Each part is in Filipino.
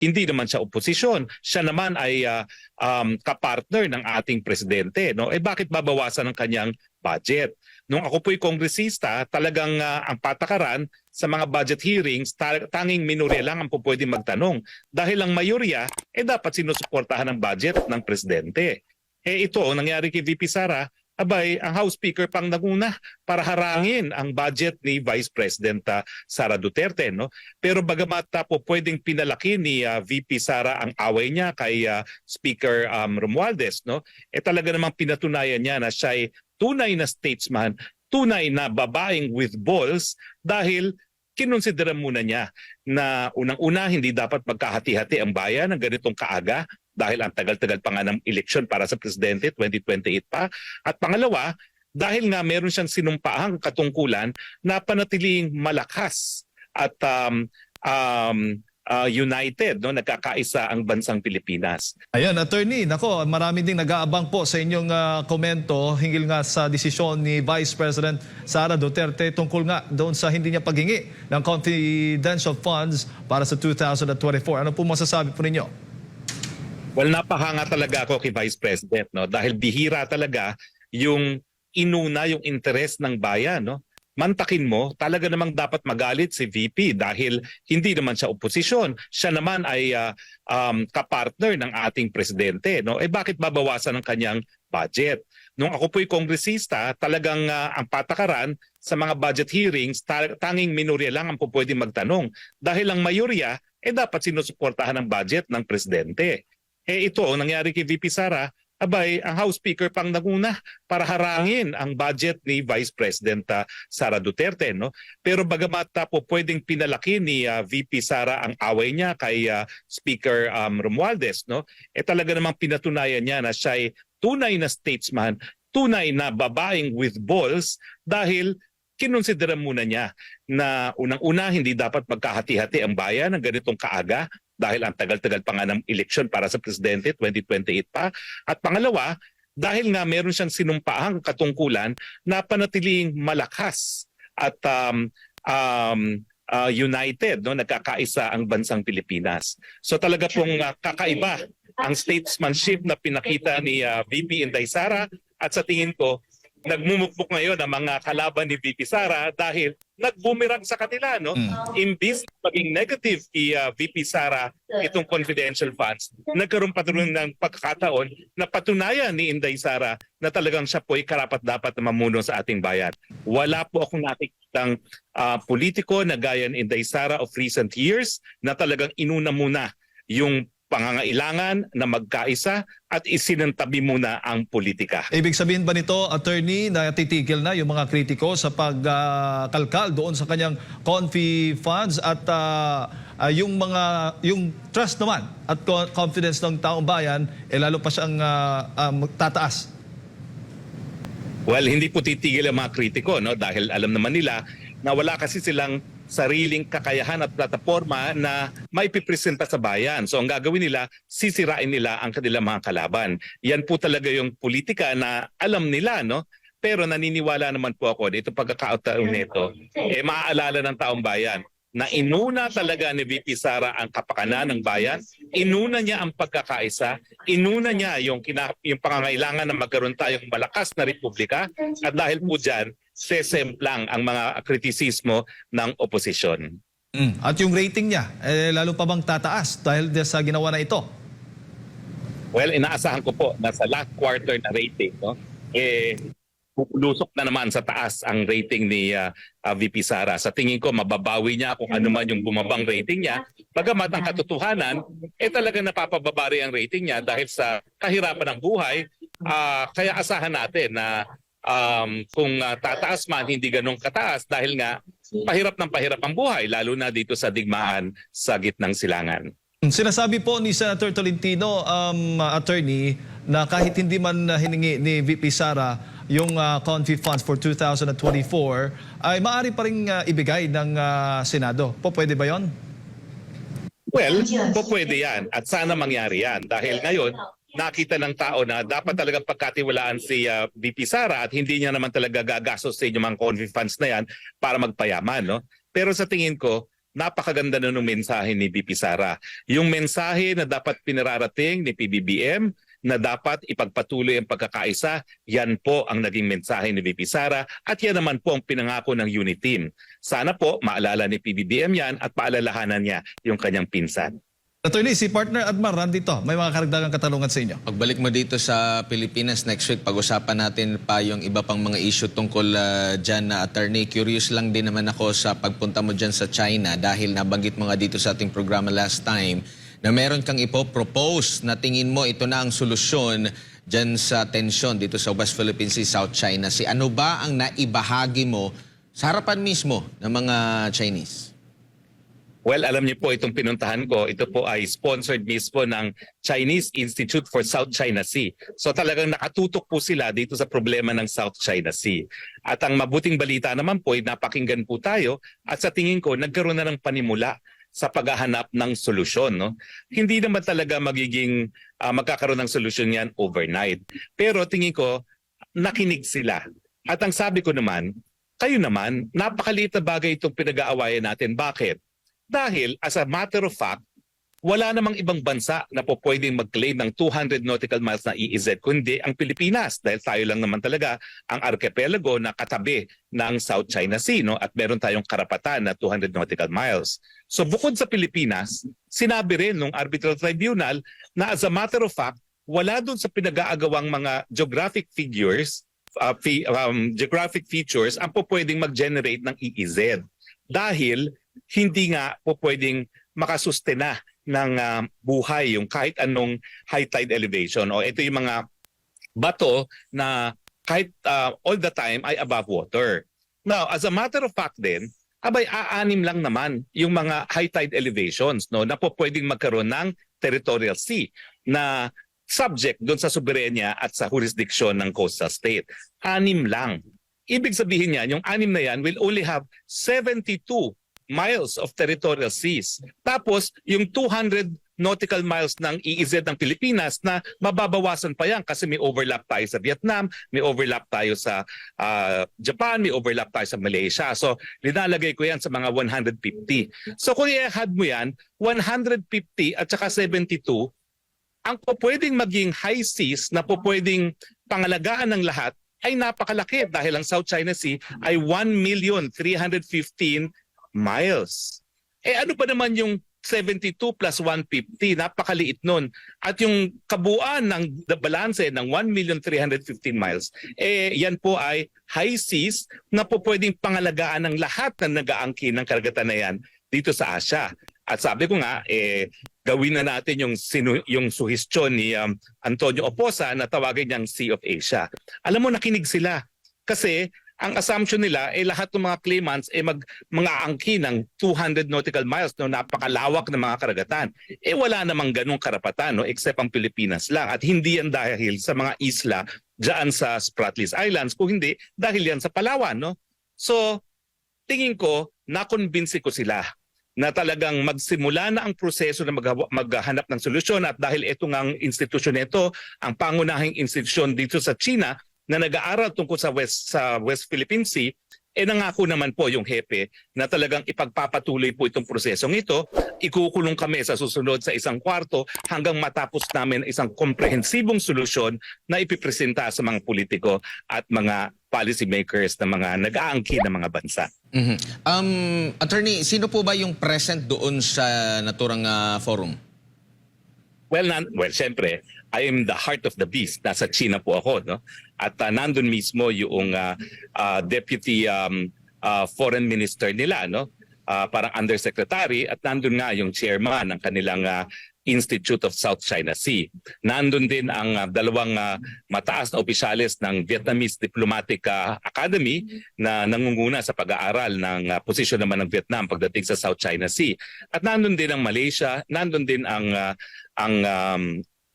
hindi naman siya oposisyon. Siya naman ay ah, um, kapartner ng ating presidente. No? Eh bakit babawasan ang kanyang budget? Nung ako po'y kongresista, talagang ah, ang patakaran sa mga budget hearings, ta- tanging minorya lang ang po pwedeng magtanong. Dahil ang mayorya, eh dapat sinusuportahan ang budget ng presidente. Eh ito, ang nangyari kay VP Sara, abay, ang House Speaker pang naguna para harangin ang budget ni Vice President ah, Sara Duterte. No? Pero bagamat uh, po pwedeng pinalaki ni ah, VP Sara ang away niya kay ah, Speaker um, Romualdez, no? eh talaga namang pinatunayan niya na siya ay tunay na statesman, tunay na babaeng with balls dahil kinonsidera muna niya na unang-una hindi dapat magkahati-hati ang bayan ng ganitong kaaga dahil ang tagal-tagal pa nga ng eleksyon para sa presidente, 2028 pa. At pangalawa, dahil nga meron siyang sinumpaang katungkulan na panatiling malakas at um, um, uh, united, no? nagkakaisa ang bansang Pilipinas. Ayan, attorney, nako, marami ding nag-aabang po sa inyong ah, komento hinggil nga sa desisyon ni Vice President Sara Duterte tungkol nga doon sa hindi niya paghingi ng confidential funds para sa 2024. Ano po masasabi po ninyo? Well, napahanga talaga ako kay Vice President no dahil bihira talaga yung inuna yung interes ng bayan no. Mantakin mo, talaga namang dapat magalit si VP dahil hindi naman siya oposisyon. Siya naman ay ah, um, kapartner ng ating presidente. No? Eh bakit babawasan ang kanyang budget? Nung ako po'y kongresista, talagang ah, ang patakaran sa mga budget hearings, ta- tanging minorya lang ang po pwedeng magtanong. Dahil ang mayorya, eh dapat sinusuportahan ang budget ng presidente. Eh ito, ang nangyari kay VP Sara, abay, ang House Speaker pang naguna para harangin ang budget ni Vice President ah, Sara Duterte. No? Pero bagamat uh, po pwedeng pinalaki ni ah, VP Sara ang away niya kay ah, Speaker um, Romualdez, no? eh talaga namang pinatunayan niya na siya ay tunay na statesman, tunay na babaeng with balls dahil kinonsidera muna niya na unang-una hindi dapat magkahati-hati ang bayan ng ganitong kaaga dahil ang tagal-tagal pa nga ng eleksyon para sa presidente, 2028 pa. At pangalawa, dahil nga meron siyang sinumpaang katungkulan na panatiling malakas at um, um, uh, united, no? nagkakaisa ang bansang Pilipinas. So talaga pong uh, kakaiba ang statesmanship na pinakita ni uh, VP Inday Sara at sa tingin ko, nagmumukbok ngayon ang mga kalaban ni VP Sara dahil nagbumirang sa kanila. No? Imbis na maging negative kay uh, VP Sara itong confidential funds, nagkaroon pa rin ng pagkakataon na patunayan ni Inday Sara na talagang siya po ay karapat-dapat na mamuno sa ating bayan. Wala po akong nakikitang ah, politiko na gaya ni Inday Sara of recent years na talagang inuna muna yung pangangailangan na magkaisa at isinantabi muna ang politika. Ibig sabihin ba nito, attorney, na titigil na yung mga kritiko sa pagkalkal doon sa kanyang confi funds at ah, ah, yung mga yung trust naman at co- confidence ng taong bayan eh lalo pa siyang ah, ah, tataas. Well, hindi po titigil ang mga kritiko no dahil alam naman nila na wala kasi silang sariling kakayahan at plataforma na maipipresenta sa bayan. So ang gagawin nila, sisirain nila ang kanilang mga kalaban. Yan po talaga yung politika na alam nila, no? Pero naniniwala naman po ako dito pagkakataon nito, eh maaalala ng taong bayan na inuna talaga ni VP Sara ang kapakanan ng bayan, inuna niya ang pagkakaisa, inuna niya yung, kina, yung pangangailangan na magkaroon tayong malakas na republika at dahil po dyan, sesemplang ang mga kritisismo ng oposisyon. At yung rating niya, eh, lalo pa bang tataas dahil sa ginawa na ito? Well, inaasahan ko po na sa last quarter na rating, no, eh, lusok na naman sa taas ang rating ni ah, ah, VP Sara. Sa tingin ko, mababawi niya kung ano man yung bumabang rating niya. Bagamat ang katotohanan, eh talagang napapababari ang rating niya dahil sa kahirapan ng buhay. Ah, kaya asahan natin na um, kung ah, tataas man, hindi ganong kataas dahil nga pahirap ng pahirap ang buhay, lalo na dito sa digmaan sa gitnang silangan. Sinasabi po ni Senator Tolentino, um, attorney, na kahit hindi man uh, hiningi ni VP Sara yung uh, confi funds for 2024, ay maaari pa rin uh, ibigay ng uh, Senado. Po, pwede ba yon? Well, po pwede yan at sana mangyari yan dahil ngayon nakita ng tao na dapat talagang pagkatiwalaan si uh, VP Sara at hindi niya naman talaga gagastos sa inyong mga confi funds na yan para magpayaman. No? Pero sa tingin ko, napakaganda na ng mensahe ni BP Sara. Yung mensahe na dapat pinararating ni PBBM na dapat ipagpatuloy ang pagkakaisa, yan po ang naging mensahe ni BP Sara at yan naman po ang pinangako ng unit team. Sana po maalala ni PBBM yan at paalalahanan niya yung kanyang pinsan. Attorney, si partner Admar nandito. May mga karagdagang katanungan sa inyo. Pagbalik mo dito sa Pilipinas next week, pag-usapan natin pa yung iba pang mga issue tungkol uh, dyan na attorney. Curious lang din naman ako sa pagpunta mo dyan sa China dahil nabanggit mo nga dito sa ating programa last time na meron kang ipopropose na tingin mo ito na ang solusyon dyan sa tensyon dito sa West Philippine Sea, South China Sea. Ano ba ang naibahagi mo sa harapan mismo ng mga Chinese? Well, alam niyo po itong pinuntahan ko, ito po ay sponsored mismo ng Chinese Institute for South China Sea. So talagang nakatutok po sila dito sa problema ng South China Sea. At ang mabuting balita naman po ay napakinggan po tayo at sa tingin ko nagkaroon na ng panimula sa paghahanap ng solusyon. No? Hindi naman talaga magiging ah, magkakaroon ng solusyon yan overnight. Pero tingin ko nakinig sila. At ang sabi ko naman, kayo naman, napakaliit na bagay itong pinag-aawayan natin. Bakit? Dahil as a matter of fact, wala namang ibang bansa na po pwedeng mag-claim ng 200 nautical miles na EEZ kundi ang Pilipinas dahil tayo lang naman talaga ang archipelago na katabi ng South China Sea no? at meron tayong karapatan na 200 nautical miles. So bukod sa Pilipinas, sinabi rin ng arbitral tribunal na as a matter of fact, wala doon sa pinag-aagawang mga geographic figures, uh, fe- um, geographic features ang po pwedeng mag-generate ng EEZ dahil hindi nga po pwedeng makasustena ng ah, buhay yung kahit anong high tide elevation o ito yung mga bato na kahit ah, all the time ay above water. Now, as a matter of fact din, abay aanim lang naman yung mga high tide elevations no na po pwedeng magkaroon ng territorial sea na subject doon sa soberenya at sa jurisdiction ng coastal state. Anim lang. Ibig sabihin niyan, yung anim na yan will only have 72 miles of territorial seas. Tapos, yung 200 nautical miles ng EEZ ng Pilipinas na mababawasan pa yan kasi may overlap tayo sa Vietnam, may overlap tayo sa ah, Japan, may overlap tayo sa Malaysia. So, linalagay ko yan sa mga 150. So, kung i-add mo yan, 150 at saka 72, ang po pwedeng maging high seas na po pwedeng pangalagaan ng lahat ay napakalaki dahil ang South China Sea ay 1,315 miles. Eh ano pa naman yung 72 plus 150, napakaliit nun. At yung kabuuan ng the balance ng 1,315 miles, eh yan po ay high seas na po pwedeng pangalagaan ng lahat na nag-aangkin ng karagatan na yan dito sa Asia. At sabi ko nga, eh, gawin na natin yung, sinu- yung suhestyon ni um, Antonio Oposa na tawagin niyang Sea of Asia. Alam mo, nakinig sila. Kasi ang assumption nila eh lahat ng mga claimants eh mag mga angki ng 200 nautical miles no napakalawak ng mga karagatan. Eh wala namang ganung karapatan no except ang Pilipinas lang at hindi yan dahil sa mga isla diyan sa Spratlys Islands kung hindi dahil yan sa Palawan no. So tingin ko na-convince ko sila na talagang magsimula na ang proseso na maghawa- maghanap ng solusyon at dahil ito ngang institusyon nito ang pangunahing institusyon dito sa China na nag-aaral tungkol sa West sa West Philippine Sea eh nangako naman po yung hepe na talagang ipagpapatuloy po itong prosesong ito. Ikukulong kami sa susunod sa isang kwarto hanggang matapos namin isang komprehensibong solusyon na ipipresenta sa mga politiko at mga policy makers na mga nag-aangkin ng mga bansa. Mhm. Um, attorney, sino po ba yung present doon sa naturang ah, forum? Well, nan well, syempre, I am the heart of the beast. Nasa China po ako, no? At uh, nandun mismo yung uh, uh, deputy um, uh, foreign minister nila, no? Uh, parang undersecretary at nandun nga yung chairman ng kanilang uh, Institute of South China Sea. Nandun din ang uh, dalawang uh, mataas na opisyalis ng Vietnamese Diplomatic uh, Academy na nangunguna sa pag-aaral ng uh, posisyon naman ng Vietnam pagdating sa South China Sea. At nandun din ang Malaysia, nandun din ang uh, ang um,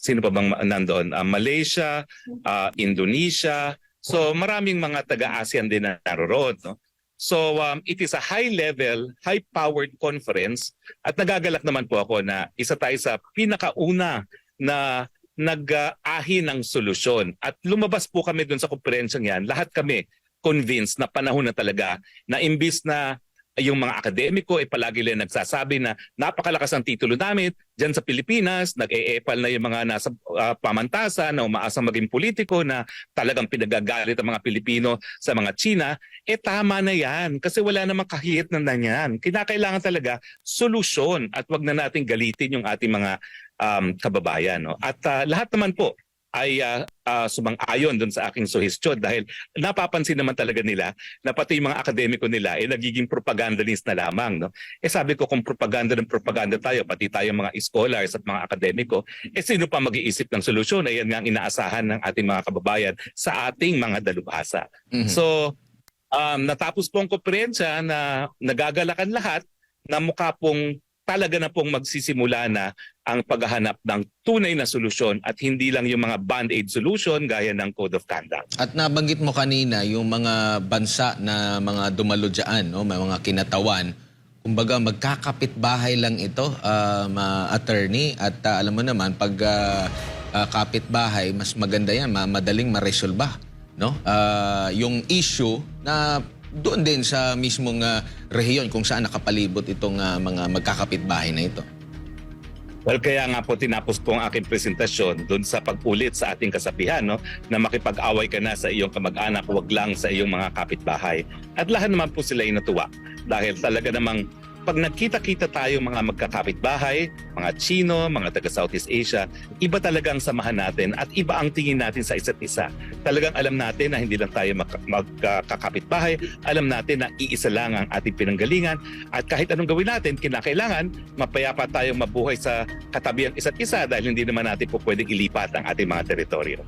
sino pa bang nandoon? Uh, Malaysia, uh, Indonesia. So maraming mga taga-ASEAN din na naroon. No? So um, it is a high-level, high-powered conference at nagagalak naman po ako na isa tayo sa pinakauna na nag-ahi ng solusyon. At lumabas po kami doon sa konferensyang yan, lahat kami convinced na panahon na talaga na imbis na yung mga akademiko ay palagi lang nagsasabi na napakalakas ang titulo namin diyan sa Pilipinas, nag-e-epal na yung mga nasa ah, pamantasan na umaasang maging politiko na talagang pinagagalit ang mga Pilipino sa mga China, eh tama na yan kasi wala namang kahit na yan. Kinakailangan talaga solusyon at wag na nating galitin yung ating mga um, kababayan. No? At ah, lahat naman po ay ah, ah, sumang-ayon doon sa aking suhestyon dahil napapansin naman talaga nila na pati yung mga akademiko nila ay nagiging propagandalist na lamang. No? Eh sabi ko kung propaganda ng propaganda tayo, pati tayo mga scholars at mga akademiko, eh sino pa mag-iisip ng solusyon? Ayan nga ang inaasahan ng ating mga kababayan sa ating mga dalubhasa. Mhm. So, um, natapos po ang konferensya na nagagalakan lahat na mukha pong talaga na pong magsisimula na ang paghahanap ng tunay na solusyon at hindi lang yung mga band-aid solution gaya ng Code of Conduct. At nabanggit mo kanina yung mga bansa na mga dumalo dyan, no? may mga kinatawan. Kumbaga magkakapit bahay lang ito, uh, attorney. At uh, alam mo naman, pag uh, uh, kapitbahay, mas maganda yan, ma- madaling maresolba. No? Uh, yung issue na doon din sa mismong uh, rehiyon kung saan nakapalibot itong uh, mga magkakapitbahay na ito. Well, kaya nga po tinapos ko ang aking presentasyon doon sa pag-ulit sa ating kasabihan no, na makipag-away ka na sa iyong kamag-anak, wag lang sa iyong mga kapitbahay. At lahat naman po sila ay natuwa dahil talaga namang pag nagkita-kita tayo mga magkakapitbahay, mga Chino, mga taga Southeast Asia, iba talaga ang samahan natin at iba ang tingin natin sa isa't isa. Talagang alam natin na hindi lang tayo magka- magkakapitbahay, alam natin na iisa lang ang ating pinanggalingan at kahit anong gawin natin, kinakailangan mapayapa tayong mabuhay sa katabi ang isa't isa dahil hindi naman natin po pwedeng ilipat ang ating mga teritoryo.